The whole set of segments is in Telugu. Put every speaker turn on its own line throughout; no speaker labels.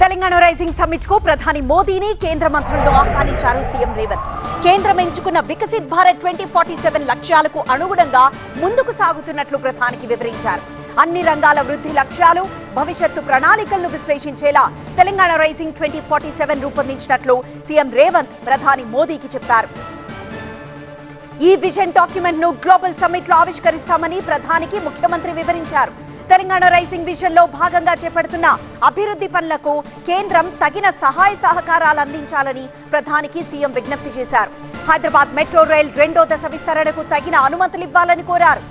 తెలంగాణ రైజింగ్ సమ్మిట్కు ప్రధాని మోదీని కేంద్ర మంత్రులను ఆహ్వానించారు సీఎం రేవంత్. కేంద్రం ఎంచుకున్న Viksit Bharat twenty forty seven లక్ష్యాలకు అనుగుణంగా ముందుకు సాగుతున్నట్లు ప్రధానికి వివరించారు. అన్ని రంగాల వృద్ధి లక్ష్యాలు భవిష్యత్తు ప్రణాళికలను విశ్లేషించేలా Telangana rising twenty forty seven రూపొందించినట్లు CM Revanth ప్రధాని మోదీకి చెప్పారు. ఈ విజన్ డాక్యుమెంట్ను గ్లోబల్ సమ్మిట్లో ఆవిష్కరిస్తామని ప్రధానికి ముఖ్యమంత్రి వివరించారు. తెలంగాణ రైసింగ్ విజన్లో భాగంగా చేపడుతున్న అభివృద్ధి పనులకు కేంద్రం తగిన సహాయ సహకారాలు అందించాలని ప్రధానికి సీఎం విజ్ఞప్తి చేశారు. హైదరాబాద్ మెట్రో రైల్ రెండో దశ విస్తరణకు తగిన అనుమతులు ఇవ్వాలని కోరారు.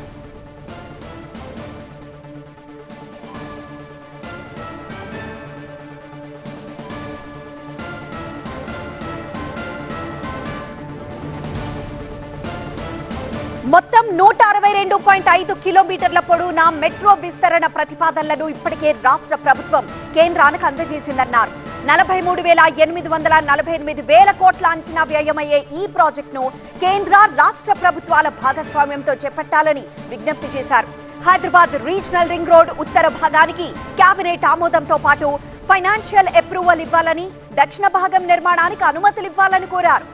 మొత్తం నూట అరవై రెండు పాయింట్ ఐదు కిలోమీటర్ల పొడవున మెట్రో విస్తరణ ప్రతిపాదనలను ఇప్పటికే రాష్ట్ర ప్రభుత్వం కేంద్రానికి అందజేసిందన్నారు. నలభై మూడు వేల ఎనిమిది వందల నలభై ఎనిమిది వేల కోట్ల అంచనా వ్యయమయ్యే ఈ ప్రాజెక్టును కేంద్ర రాష్ట్ర ప్రభుత్వాల భాగస్వామ్యంతో చేపట్టాలని విజ్ఞప్తి చేశారు. హైదరాబాద్ రీజనల్ రింగ్ రోడ్ ఉత్తర భాగానికి కేబినెట్ ఆమోదంతో పాటు ఫైనాన్షియల్ అప్రూవల్ ఇవ్వాలని దక్షిణ భాగం నిర్మాణానికి అనుమతులు ఇవ్వాలని కోరారు.